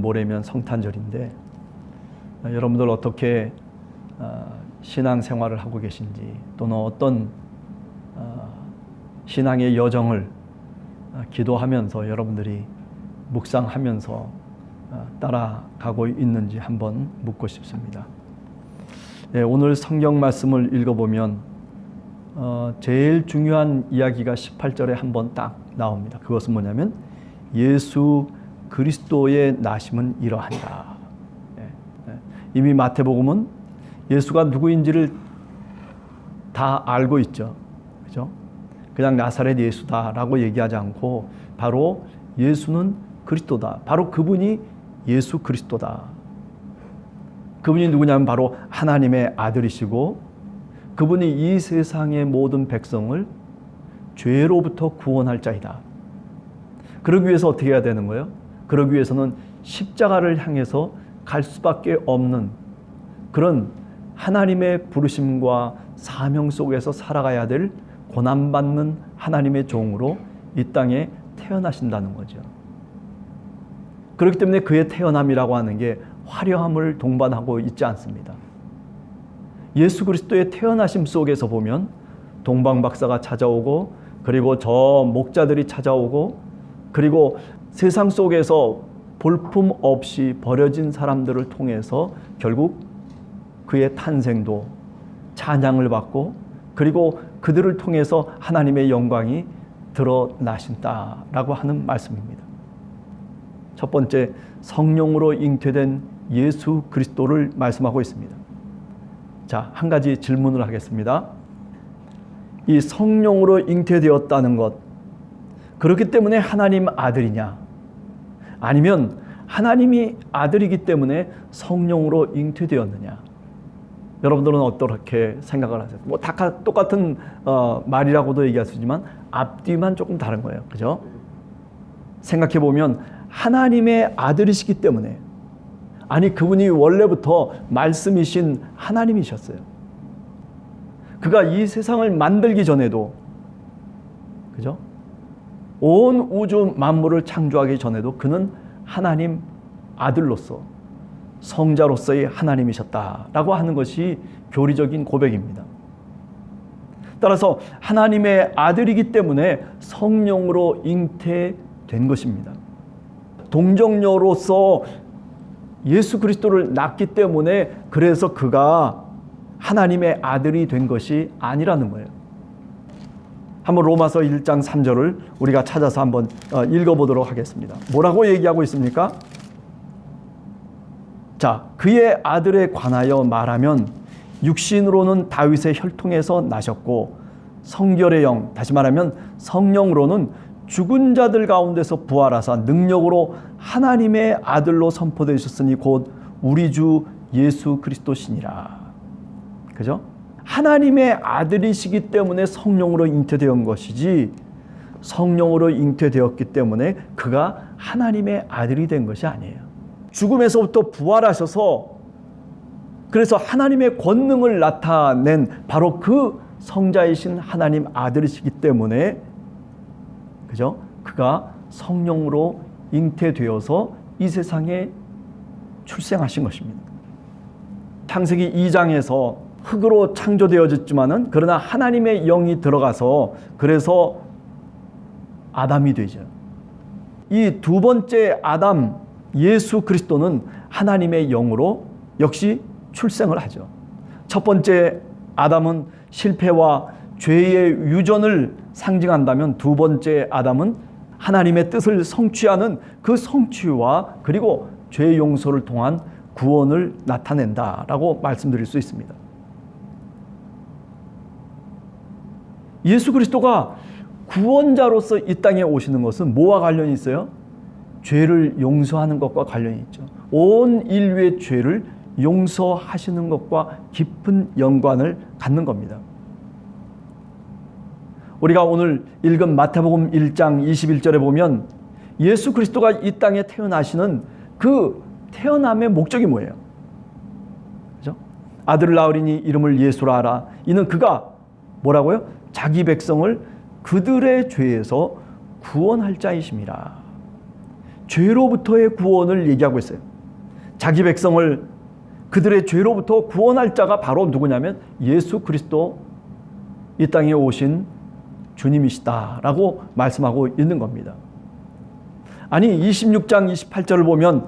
모레면 성탄절인데 어, 여러분들 어떻게 어, 신앙 생활을 하고 계신지 또는 어떤 어, 신앙의 여정을 어, 기도하면서 여러분들이 묵상하면서 어, 따라가고 있는지 한번 묻고 싶습니다. 네, 오늘 성경 말씀을 읽어보면 어, 제일 중요한 이야기가 18절에 한번 딱 나옵니다. 그것은 뭐냐면 예수 그리스도의 나심은 이러하니라. 예, 예. 이미 마태복음은 예수가 누구인지를 다 알고 있죠. 그죠? 그냥 나사렛 예수다라고 얘기하지 않고 바로 예수는 그리스도다. 바로 그분이 예수 그리스도다. 그분이 누구냐면 바로 하나님의 아들이시고 그분이 이 세상의 모든 백성을 죄로부터 구원할 자이다. 그러기 위해서 어떻게 해야 되는 거예요? 그러기 위해서는 십자가를 향해서 갈 수밖에 없는 그런 하나님의 부르심과 사명 속에서 살아가야 될 고난받는 하나님의 종으로 이 땅에 태어나신다는 거죠. 그렇기 때문에 그의 태어남이라고 하는 게 화려함을 동반하고 있지 않습니다. 예수 그리스도의 태어나심 속에서 보면 동방 박사가 찾아오고 그리고 저 목자들이 찾아오고 그리고 세상 속에서 볼품 없이 버려진 사람들을 통해서 결국 그의 탄생도 찬양을 받고 그리고 그들을 통해서 하나님의 영광이 드러나신다라고 하는 말씀입니다. 첫 번째 성령으로 잉태된 예수 그리스도를 말씀하고 있습니다. 자, 한 가지 질문을 하겠습니다. 이 성령으로 잉태되었다는 것, 그렇기 때문에 하나님 아들이냐? 아니면 하나님이 아들이기 때문에 성령으로 잉태되었느냐? 여러분들은 어떻게 생각을 하세요? 뭐 다 똑같은 어, 말이라고도 얘기할 수 있지만 앞뒤만 조금 다른 거예요. 그죠? 생각해 보면 하나님의 아들이시기 때문에 아니 그분이 원래부터 말씀이신 하나님이셨어요. 그가 이 세상을 만들기 전에도 그죠? 온 우주 만물을 창조하기 전에도 그는 하나님 아들로서 성자로서의 하나님이셨다라고 하는 것이 교리적인 고백입니다. 따라서 하나님의 아들이기 때문에 성령으로 잉태된 것입니다. 동정녀로서 예수 그리스도를 낳기 때문에 그래서 그가 하나님의 아들이 된 것이 아니라는 거예요. 한번 로마서 1장 3절을 우리가 찾아서 한번 어, 읽어보도록 하겠습니다. 뭐라고 얘기하고 있습니까? 자, 그의 아들에 관하여 말하면 육신으로는 다윗의 혈통에서 나셨고 성결의 영, 다시 말하면 성령으로는 죽은 자들 가운데서 부활하사 능력으로 하나님의 아들로 선포되셨으니 곧 우리 주 예수 그리스도시니라. 그죠? 하나님의 아들이시기 때문에 성령으로 잉태되었 것이지 성령으로 잉태되었기 때문에 그가 하나님의 아들이 된 것이 아니에요. 죽음에서부터 부활하셔서 그래서 하나님의 권능을 나타낸 바로 그 성자이신 하나님 아들이시기 때문에 그죠? 그가 성령으로 잉태되어서 이 세상에 출생하신 것입니다. 창세기 2장에서 흙으로 창조되어졌지만은 그러나 하나님의 영이 들어가서 그래서 아담이 되죠. 이 두 번째 아담 예수 그리스도는 하나님의 영으로 역시 출생을 하죠. 첫 번째 아담은 실패와 죄의 유전을 상징한다면 두 번째 아담은 하나님의 뜻을 성취하는 그 성취와 그리고 죄 용서를 통한 구원을 나타낸다라고 말씀드릴 수 있습니다. 예수 그리스도가 구원자로서 이 땅에 오시는 것은 뭐와 관련이 있어요? 죄를 용서하는 것과 관련이 있죠. 온 인류의 죄를 용서하시는 것과 깊은 연관을 갖는 겁니다. 우리가 오늘 읽은 마태복음 1장 21절에 보면 예수 그리스도가 이 땅에 태어나시는 그 태어남의 목적이 뭐예요? 그죠? 아들을 낳으리니 이름을 예수라 하라. 이는 그가 뭐라고요? 자기 백성을 그들의 죄에서 구원할 자이심이라. 죄로부터의 구원을 얘기하고 있어요. 자기 백성을 그들의 죄로부터 구원할 자가 바로 누구냐면 예수 그리스도 이 땅에 오신 주님이시다라고 말씀하고 있는 겁니다. 아니 26장 28절을 보면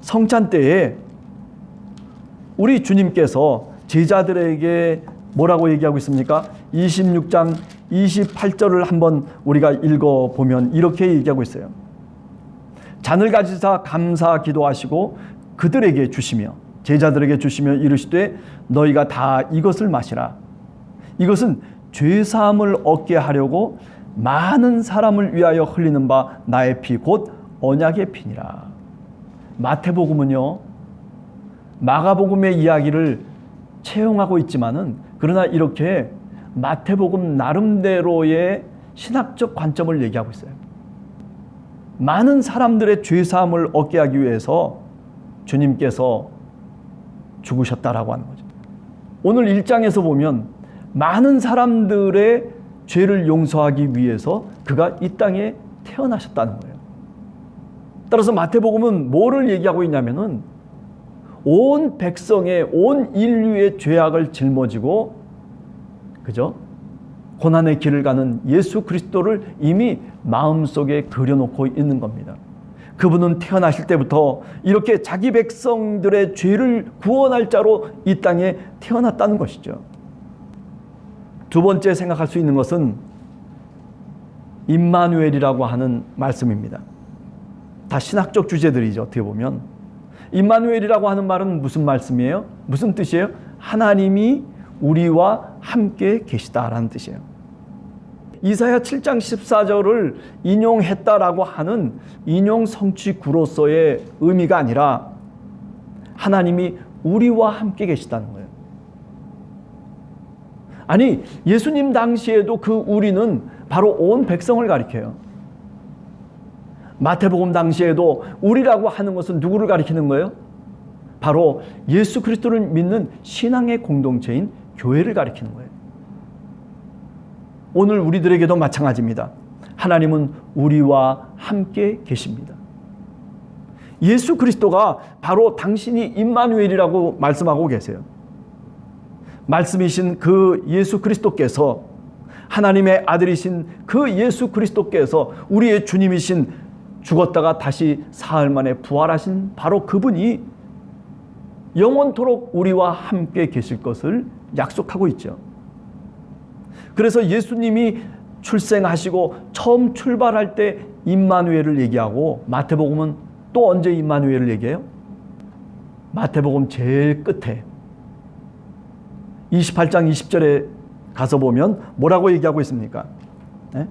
성찬 때에 우리 주님께서 제자들에게 뭐라고 얘기하고 있습니까? 26장 28절을 한번 우리가 읽어 보면 이렇게 얘기하고 있어요. 잔을 가지사 감사 기도하시고 그들에게 주시며 제자들에게 주시며 이르시되 너희가 다 이것을 마시라. 이것은 죄 사함을 얻게 하려고 많은 사람을 위하여 흘리는 바 나의 피 곧 언약의 피니라. 마태복음은요. 마가복음의 이야기를 채용하고 있지만은 그러나 이렇게 마태복음 나름대로의 신학적 관점을 얘기하고 있어요. 많은 사람들의 죄 사함을 얻게 하기 위해서 주님께서 죽으셨다라고 하는 거죠. 오늘 1장에서 보면 많은 사람들의 죄를 용서하기 위해서 그가 이 땅에 태어나셨다는 거예요. 따라서 마태복음은 뭐를 얘기하고 있냐면은 온 백성의 온 인류의 죄악을 짊어지고 그죠? 고난의 길을 가는 예수 그리스도를 이미 마음속에 그려놓고 있는 겁니다. 그분은 태어나실 때부터 이렇게 자기 백성들의 죄를 구원할 자로 이 땅에 태어났다는 것이죠. 두 번째 생각할 수 있는 것은 임마누엘이라고 하는 말씀입니다. 다 신학적 주제들이죠. 어떻게 보면 임마누엘이라고 하는 말은 무슨 말씀이에요? 무슨 뜻이에요? 하나님이 우리와 함께 계시다라는 뜻이에요. 이사야 7장 14절을 인용했다라고 하는 인용 성취구로서의 의미가 아니라 하나님이 우리와 함께 계시다는 거예요. 아니, 예수님 당시에도 그 우리는 바로 온 백성을 가리켜요. 마태복음 당시에도 우리라고 하는 것은 누구를 가리키는 거예요? 바로 예수 그리스도를 믿는 신앙의 공동체인 교회를 가리키는 거예요. 오늘 우리들에게도 마찬가지입니다. 하나님은 우리와 함께 계십니다. 예수 그리스도가 바로 당신이 임마누엘이라고 말씀하고 계세요. 말씀이신 그 예수 그리스도께서 하나님의 아들이신 그 예수 그리스도께서 우리의 주님이신 죽었다가 다시 사흘 만에 부활하신 바로 그분이 영원토록 우리와 함께 계실 것을 약속하고 있죠. 그래서 예수님이 출생하시고 처음 출발할 때 임마누엘을 얘기하고 마태복음은 또 언제 임마누엘을 얘기해요? 마태복음 제일 끝에 28장 20절에 가서 보면 뭐라고 얘기하고 있습니까? 네?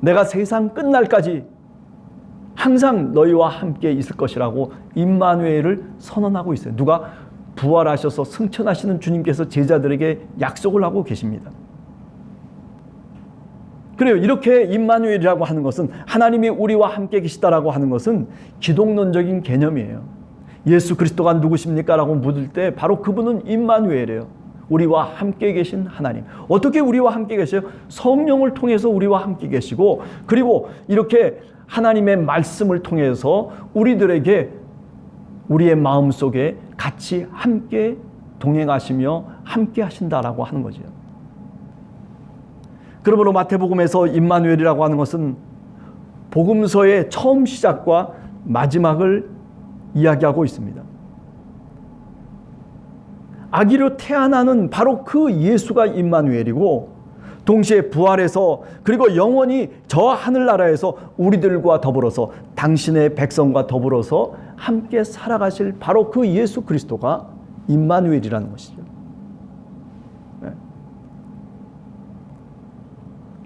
내가 세상 끝날까지 항상 너희와 함께 있을 것이라고 임마누엘을 선언하고 있어요. 누가 부활하셔서 승천하시는 주님께서 제자들에게 약속을 하고 계십니다. 그래요. 이렇게 임마누엘이라고 하는 것은 하나님이 우리와 함께 계시다라고 하는 것은 기독론적인 개념이에요. 예수 그리스도가 누구십니까라고 묻을 때 바로 그분은 임마누엘이에요. 우리와 함께 계신 하나님. 어떻게 우리와 함께 계세요? 성령을 통해서 우리와 함께 계시고 그리고 이렇게 하나님의 말씀을 통해서 우리들에게 우리의 마음 속에 같이 함께 동행하시며 함께 하신다라고 하는 거죠. 그러므로 마태복음에서 임마누엘이라고 하는 것은 복음서의 처음 시작과 마지막을 이야기하고 있습니다. 아기로 태어나는 바로 그 예수가 임마누엘이고 동시에 부활해서 그리고 영원히 저 하늘나라에서 우리들과 더불어서 당신의 백성과 더불어서 함께 살아가실 바로 그 예수 그리스도가 임마누엘이라는 것이죠. 네.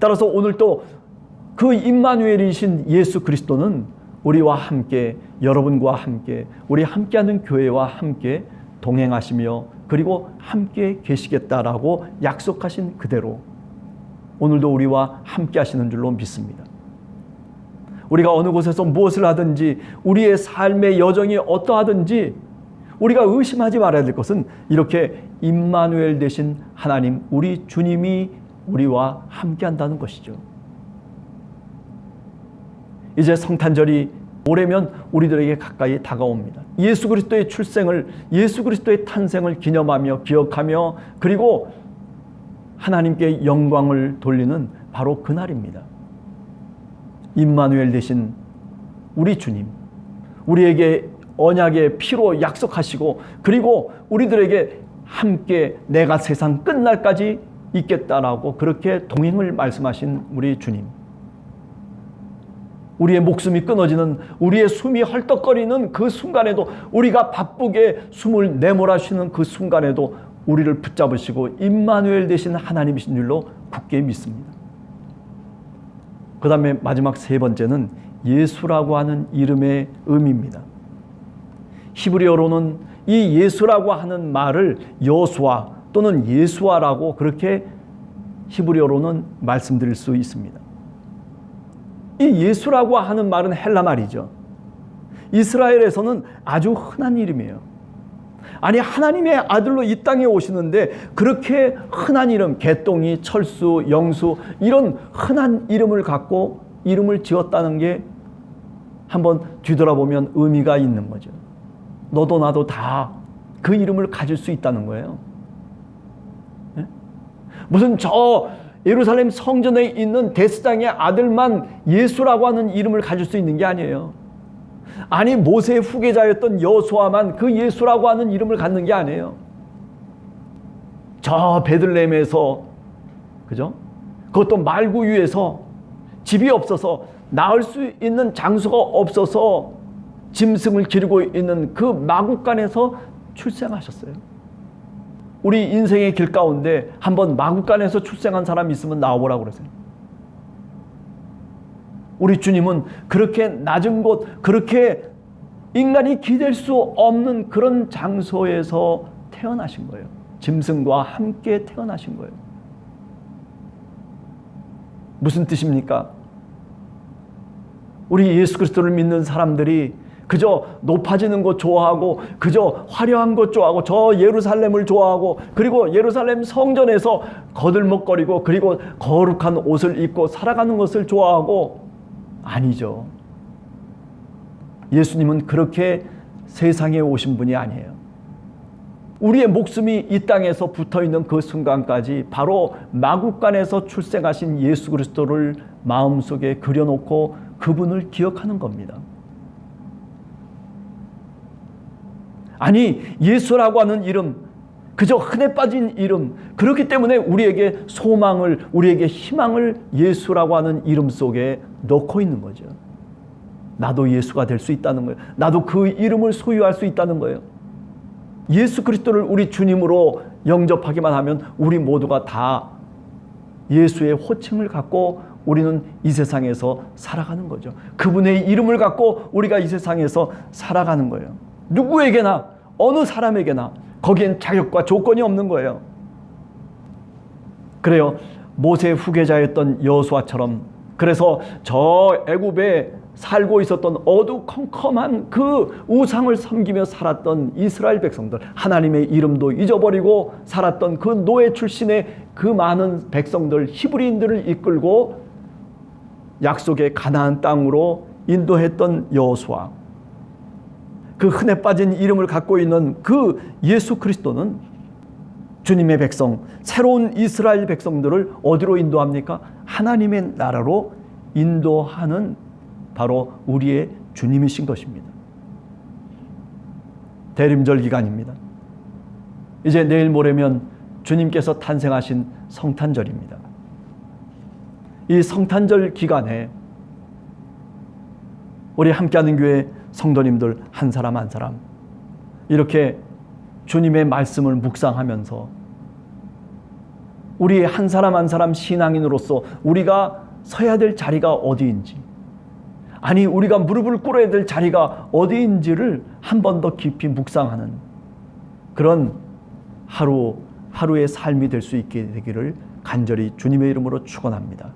따라서 오늘 또그 임마누엘이신 예수 그리스도는 우리와 함께 여러분과 함께 우리 함께하는 교회와 함께 동행하시며 그리고 함께 계시겠다라고 약속하신 그대로 오늘도 우리와 함께 하시는 줄로 믿습니다. 우리가 어느 곳에서 무엇을 하든지 우리의 삶의 여정이 어떠하든지 우리가 의심하지 말아야 될 것은 이렇게 임마누엘 되신 하나님 우리 주님이 우리와 함께 한다는 것이죠. 이제 성탄절이 모레면 우리들에게 가까이 다가옵니다. 예수 그리스도의 출생을 예수 그리스도의 탄생을 기념하며 기억하며 그리고 하나님께 영광을 돌리는 바로 그날입니다. 임마누엘 대신 우리 주님 우리에게 언약의 피로 약속하시고 그리고 우리들에게 함께 내가 세상 끝날까지 있겠다라고 그렇게 동행을 말씀하신 우리 주님. 우리의 목숨이 끊어지는 우리의 숨이 헐떡거리는 그 순간에도 우리가 바쁘게 숨을 내몰아쉬는 그 순간에도 우리를 붙잡으시고 임마누엘 되신 하나님이신 줄로 굳게 믿습니다. 그 다음에 마지막 세 번째는 예수라고 하는 이름의 의미입니다. 히브리어로는 이 예수라고 하는 말을 여수아 또는 예수아라고 그렇게 히브리어로는 말씀드릴 수 있습니다. 이 예수라고 하는 말은 헬라 말이죠. 이스라엘에서는 아주 흔한 이름이에요. 아니 하나님의 아들로 이 땅에 오시는데 그렇게 흔한 이름 개똥이 철수 영수 이런 흔한 이름을 갖고 이름을 지었다는 게 한번 뒤돌아보면 의미가 있는 거죠. 너도 나도 다 그 이름을 가질 수 있다는 거예요. 네? 무슨 저 예루살렘 성전에 있는 데스장의 아들만 예수라고 하는 이름을 가질 수 있는 게 아니에요. 아니 모세의 후계자였던 여수아만 그 예수라고 하는 이름을 갖는 게 아니에요. 저 베들레헴에서 그죠? 그것도 말구 위에서 집이 없어서 나을 수 있는 장소가 없어서 짐승을 기르고 있는 그 마국간에서 출생하셨어요. 우리 인생의 길 가운데 한번 마국간에서 출생한 사람 있으면 나와보라고 그러세요. 우리 주님은 그렇게 낮은 곳, 그렇게 인간이 기댈 수 없는 그런 장소에서 태어나신 거예요. 짐승과 함께 태어나신 거예요. 무슨 뜻입니까? 우리 예수 그리스도를 믿는 사람들이 그저 높아지는 것 좋아하고 그저 화려한 것 좋아하고 저 예루살렘을 좋아하고 그리고 예루살렘 성전에서 거들먹거리고 그리고 거룩한 옷을 입고 살아가는 것을 좋아하고 아니죠. 예수님은 그렇게 세상에 오신 분이 아니에요. 우리의 목숨이 이 땅에서 붙어 있는 그 순간까지 바로 마국간에서 출생하신 예수 그리스도를 마음속에 그려놓고 그분을 기억하는 겁니다. 아니 예수라고 하는 이름 그저 흔해 빠진 이름 그렇기 때문에 우리에게 소망을 우리에게 희망을 예수라고 하는 이름 속에 넣고 있는 거죠. 나도 예수가 될 수 있다는 거예요. 나도 그 이름을 소유할 수 있다는 거예요. 예수 그리스도를 우리 주님으로 영접하기만 하면 우리 모두가 다 예수의 호칭을 갖고 우리는 이 세상에서 살아가는 거죠. 그분의 이름을 갖고 우리가 이 세상에서 살아가는 거예요. 누구에게나 어느 사람에게나 거기엔 자격과 조건이 없는 거예요. 그래요. 모세 후계자였던 여수아처럼 그래서 저 애굽에 살고 있었던 어두컴컴한 그 우상을 섬기며 살았던 이스라엘 백성들 하나님의 이름도 잊어버리고 살았던 그 노예 출신의 그 많은 백성들 히브리인들을 이끌고 약속의 가나안 땅으로 인도했던 여호수아 그 흔해 빠진 이름을 갖고 있는 그 예수 그리스도는 주님의 백성, 새로운 이스라엘 백성들을 어디로 인도합니까? 하나님의 나라로 인도하는 바로 우리의 주님이신 것입니다. 대림절 기간입니다. 이제 내일 모레면 주님께서 탄생하신 성탄절입니다. 이 성탄절 기간에 우리 함께하는 교회 성도님들 한 사람 한 사람 이렇게 주님의 말씀을 묵상하면서 우리 한 사람 한 사람 신앙인으로서 우리가 서야 될 자리가 어디인지 아니 우리가 무릎을 꿇어야 될 자리가 어디인지를 한 번 더 깊이 묵상하는 그런 하루 하루의 삶이 될 수 있게 되기를 간절히 주님의 이름으로 축원합니다.